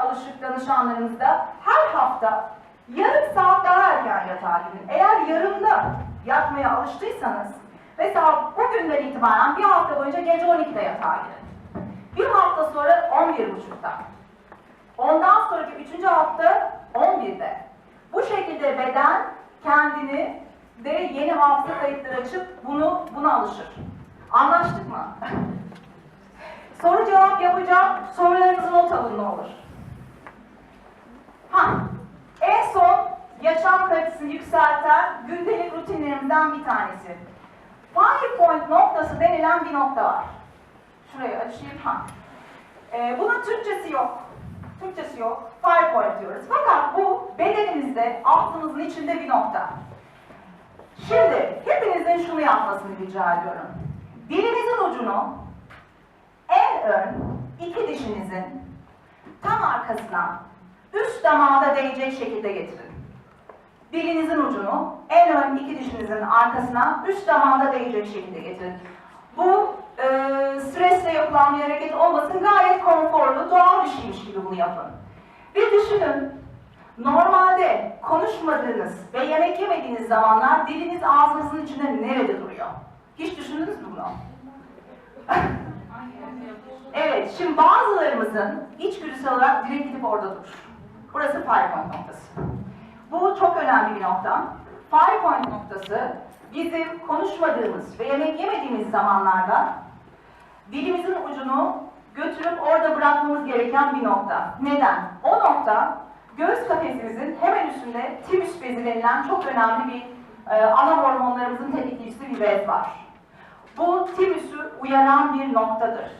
alışık danışanlarımızda her hafta yarım saat daha erken yatağa girin. Eğer yarımda yatmaya alıştıysanız mesela bugünden itibaren bir hafta boyunca gece 12'de yatağa girin. Bir hafta sonra 11.30'da. Ondan sonraki üçüncü hafta 11'de. Bu şekilde beden kendini de yeni hafıza kayıtları açıp bunu buna alışır. Anlaştık mı? Soru cevap yapacağım. Sorularınızı not alın ne olur. Ha, en son kalitesini yükselten gündelik rutinlerimizden bir tanesi. Fire point noktası denilen bir nokta var. Şurayı açayım. Ha. Ee, bunun Türkçesi yok. Türkçesi yok. Fire point diyoruz. Fakat bu bedenimizde, aklımızın içinde bir nokta. Şimdi hepinizin şunu yapmasını rica ediyorum. Dilinizin ucunu en ön iki dişinizin tam arkasına üst damağda değecek şekilde getirin. Dilinizin ucunu en ön iki dişinizin arkasına üst damağda değecek şekilde getirin. Bu e, stresle yapılan bir hareket olmasın gayet konforlu, doğal bir şeymiş gibi bunu yapın. Bir düşünün, normalde konuşmadığınız ve yemek yemediğiniz zamanlar diliniz ağzınızın içinde nerede duruyor? Hiç düşündünüz mü bunu? Evet, şimdi bazılarımızın içgüdüsel olarak direkt gidip orada durur. Burası point noktası. Bu çok önemli bir nokta. Fire point noktası bizim konuşmadığımız ve yemek yemediğimiz zamanlarda dilimizin ucunu götürüp orada bırakmamız gereken bir nokta. Neden? O nokta göğüs kafesimizin hemen üstünde tibüs bezi denilen çok önemli bir e, ana hormonlarımızın tetikleyicisi bir bez var. Bu tibüsü uyaran bir noktadır.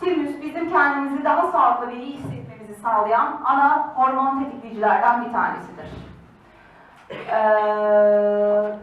Tibüs bizim kendimizi daha sağlıklı ve iyi hissetmemizi sağlayan ana hormon tetikleyicilerden bir tanesidir. 呃